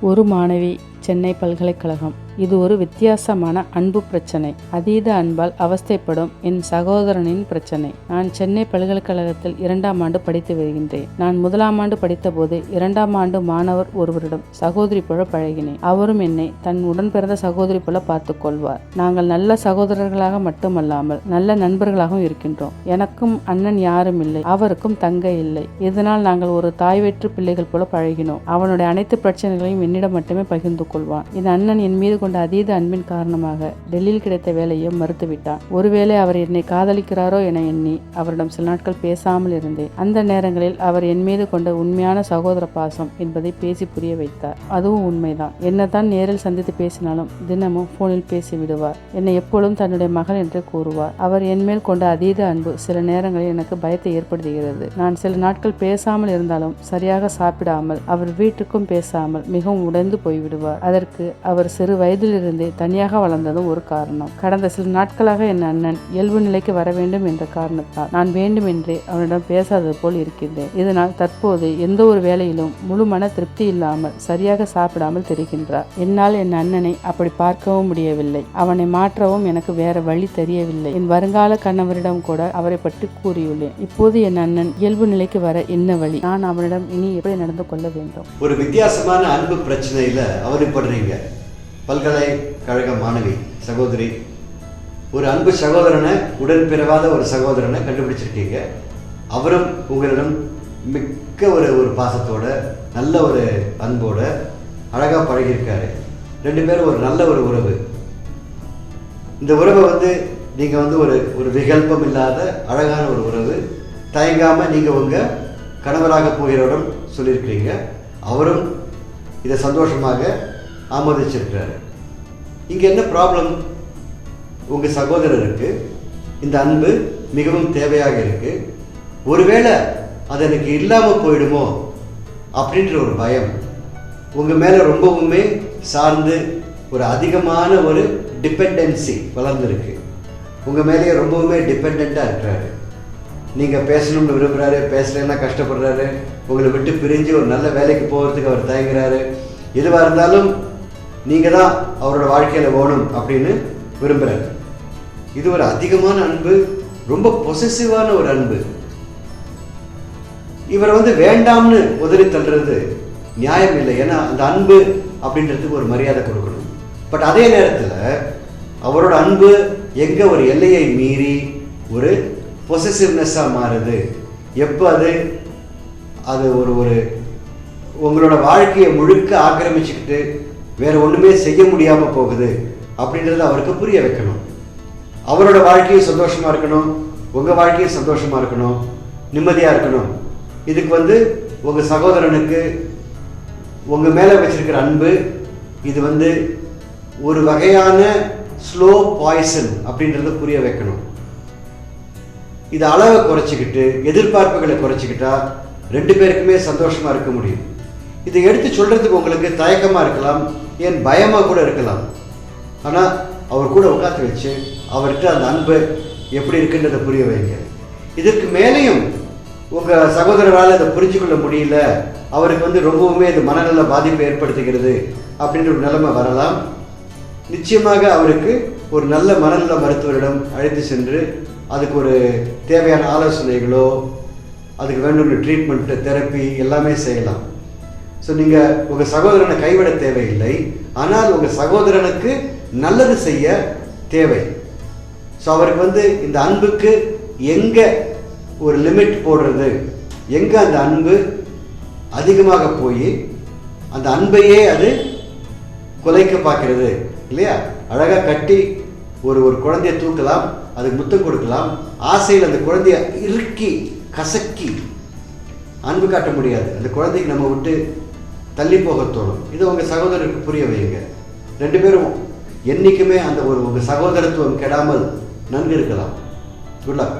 ஒரு மாணவி சென்னை பல்கலைக்கழகம். இது ஒரு வித்தியாசமான அன்பு பிரச்சனை. அதீத அன்பால் அவஸ்தைப்படும் என் சகோதரனின் பிரச்சனை. நான் சென்னை பல்கலைக்கழகத்தில் இரண்டாம் ஆண்டு படித்து வருகின்றேன். நான் முதலாம் ஆண்டு படித்தபோது இரண்டாம் ஆண்டு மாணவர் ஒருவரிடம் சகோதரி போல பழகினேன். அவரும் என்னை தன் உடன் பிறந்த சகோதரி போல பார்த்துக் கொள்வார். நாங்கள் நல்ல சகோதரர்களாக மட்டுமல்லாமல் நல்ல நண்பர்களாகவும் இருக்கின்றோம். எனக்கும் அண்ணன் யாரும் இல்லை. அவருக்கும் தங்கை இல்லை. இதனால் நாங்கள் ஒரு தாய் வயிற்று பிள்ளைகள் போல பழகினோம். அவனுடைய அனைத்து பிரச்சனைகளையும் என்னிடம் மட்டுமே பகிர்ந்து கொள்வான். என் அண்ணன் என் மீது கொண்ட அதீத அன்பின் காரணமாக டெல்லியில் கிடைத்த வேலையை மறுத்துவிட்டான். ஒருவேளை அவர் என்னை காதலிக்கிறாரோ என எண்ணி அவரிடம் சில நாட்கள் பேசாமல் இருந்தேன். அந்த நேரங்களில் அவர் என் மீது கொண்ட உண்மையான சகோதர பாசம் என்பதை பேசி புரிய வைத்தார். அதுவும் உண்மைதான். என்னதான் நேரில் சந்தித்து பேசினாலும் தினமும் போனில் பேசி விடுவார். என்னை எப்பொழுதும் தன்னுடைய மகள் என்று கூறுவார். அவர் என் மேல் கொண்ட அதீத அன்பு சில நேரங்களில் எனக்கு பயத்தை ஏற்படுத்துகிறது. நான் சில நாட்கள் பேசாமல் இருந்தாலும் சரியாக சாப்பிடாமல் அவர் வீட்டுக்கும் பேசாமல் மிகவும் உடைந்து போய்விடுவார். அதற்கு அவர் சிறு வயதிலிருந்தே தனியாக வளர்ந்ததும் ஒரு காரணம். கடந்த சில நாட்களாக என் அண்ணன் இயல்பு நிலைக்கு வர வேண்டும் என்ற காரணத்தால் நான் வேண்டுமென்றே அவனிடம் பேசாதது போல் இருக்கின்றேன். இதனால் தற்போது எந்த ஒரு வேலையிலும் முழு மன திருப்தி இல்லாமல் சரியாக சாப்பிடாமல் தெரிகின்றார். என்னால் என் அண்ணனை அப்படி பார்க்கவும் முடியவில்லை. அவனை மாற்றவும் எனக்கு வேற வழி தெரியவில்லை. என் வருங்கால கணவரிடம் கூட அவரை பற்றி கூறியுள்ளேன். இப்போது என் அண்ணன் இயல்பு நிலைக்கு வர என்ன வழி? நான் அவனிடம் இனி எப்படி நடந்து கொள்ள வேண்டும்? ஒரு வித்தியாசமான அன்பு பிரச்சனையில் அவதிப்படுறீங்க பல்கலைக்கழக மாணவி சகோதரி. ஒரு அன்பு சகோதரனை உடன் பிறவாத ஒரு சகோதரனை கண்டுபிடிச்சிருக்கீங்க. அவரும் உங்களிடம் மிக்க ஒரு ஒரு பாசத்தோட நல்ல ஒரு அன்போட அழகாக பழகியிருக்காரு. ரெண்டு பேரும் ஒரு நல்ல ஒரு உறவு. இந்த உறவை வந்து நீங்கள் வந்து ஒரு ஒரு விகல்பம் இல்லாத அழகான ஒரு உறவு. தயங்காமல் நீங்கள் உங்கள் கணவராக போகிறவரும் சொல்லியிருக்கிறீங்க. அவரும் இதை சந்தோஷமாக ஆமோதிச்சிருக்கிறாரு இங்கே என்ன ப்ராப்ளம் உங்கள் சகோதரருக்கு இந்த அன்பு மிகவும் தேவையாக இருக்குது ஒருவேளை அது எனக்கு இல்லாமல் போயிடுமோ அப்படின்ற ஒரு பயம். உங்கள் மேலே ரொம்பவுமே சார்ந்து ஒரு அதிகமான ஒரு டிபெண்டன்சி வளர்ந்துருக்கு. உங்கள் மேலேயே ரொம்பவுமே டிபெண்ட்டாக இருக்கிறாரு. நீங்கள் பேசணும்னு விரும்புகிறாரு பேசலைன்னா கஷ்டப்படுறாரு. உங்களை விட்டு பிரிஞ்சு ஒரு நல்ல வேலைக்கு போகிறதுக்கு அவர் தயங்குறாரு. எதுவாக இருந்தாலும் நீங்கள் தான் அவரோட வாழ்க்கையில் ஓணும் அப்படின்னு விரும்புகிறாரு இது ஒரு அதிகமான அன்பு ரொம்ப பொசசிவான ஒரு அன்பு. இவரை வந்து வேண்டாம்னு உதறி தள்ளுறது நியாயம் இல்லை. ஏன்னா அந்த அன்பு அப்படின்றதுக்கு ஒரு மரியாதை கொடுக்கணும். பட் அதே நேரத்தில் அவரோட அன்பு எங்கே ஒரு எல்லையை மீறி ஒரு பொசசிவ்னஸ்ஸாக மாறுது? எப்போ அது? அது ஒரு ஒரு உங்களோட வாழ்க்கையை முழுக்க ஆக்கிரமிச்சுக்கிட்டு வேறு ஒன்றுமே செய்ய முடியாமல் போகுது அப்படின்றத அவருக்கு புரிய வைக்கணும். அவரோட வாழ்க்கையும் சந்தோஷமாக இருக்கணும். உங்கள் வாழ்க்கையும் சந்தோஷமாக இருக்கணும். நிம்மதியாக இருக்கணும். இதுக்கு வந்து உங்கள் சகோதரனுக்கு உங்கள் மேலே வச்சிருக்கிற அன்பு இது வந்து ஒரு வகையான ஸ்லோ பாய்சன் அப்படின்றத புரிய வைக்கணும். இது அளவை குறைச்சிக்கிட்டு எதிர்பார்ப்புகளை குறைச்சிக்கிட்டா ரெண்டு பேருக்குமே சந்தோஷமாக இருக்க முடியும். இதை எடுத்து சொல்கிறதுக்கு உங்களுக்கு தயக்கமாக இருக்கலாம். ஏன் பயமாக கூட இருக்கலாம். ஆனால் அவர் கூட உட்காந்து வச்சு அவர்கிட்ட அந்த அன்பு எப்படி இருக்குன்றதை புரிய வைங்க. இதற்கு மேலேயும் உங்கள் சகோதரரால் அதை புரிஞ்சு கொள்ள முடியல. அவருக்கு வந்து ரொம்பவுமே இது மனநல பாதிப்பை ஏற்படுத்துகிறது அப்படின்ற ஒரு நிலைமை வரலாம். நிச்சயமாக அவருக்கு ஒரு நல்ல மனநல மருத்துவரிடம் அழைத்து சென்று அதுக்கு ஒரு தேவையான ஆலோசனைகளோ அதுக்கு வேண்டும்னு ட்ரீட்மெண்ட்டு தெரப்பி எல்லாமே செய்யலாம். ஸோ நீங்கள் உங்கள் சகோதரனை கைவிட தேவையில்லை. ஆனால் உங்கள் சகோதரனுக்கு நல்லது செய்ய தேவை. ஸோ அவருக்கு வந்து இந்த அன்புக்கு எங்கே ஒரு லிமிட் போடுறது? எங்கே அந்த அன்பு அதிகமாக போய் அந்த அன்பையே அது குலைக்க பார்க்கிறது? இல்லையா? அழகாக கட்டி ஒரு ஒரு குழந்தைய தூக்கலாம் அதுக்கு முத்தம் கொடுக்கலாம். ஆசையில் அந்த குழந்தைய இறுக்கி கசக்கி அன்பு காட்ட முடியாது. அந்த குழந்தைக்கு நம்ம விட்டு தள்ளி போக தோணும். இது உங்கள் சகோதரருக்கு புரிய வைங்க ரெண்டு பேரும் என்றைக்குமே அந்த ஒரு உங்கள் சகோதரத்துவம் கெடாமல் நன்கு இருக்கலாம். Good luck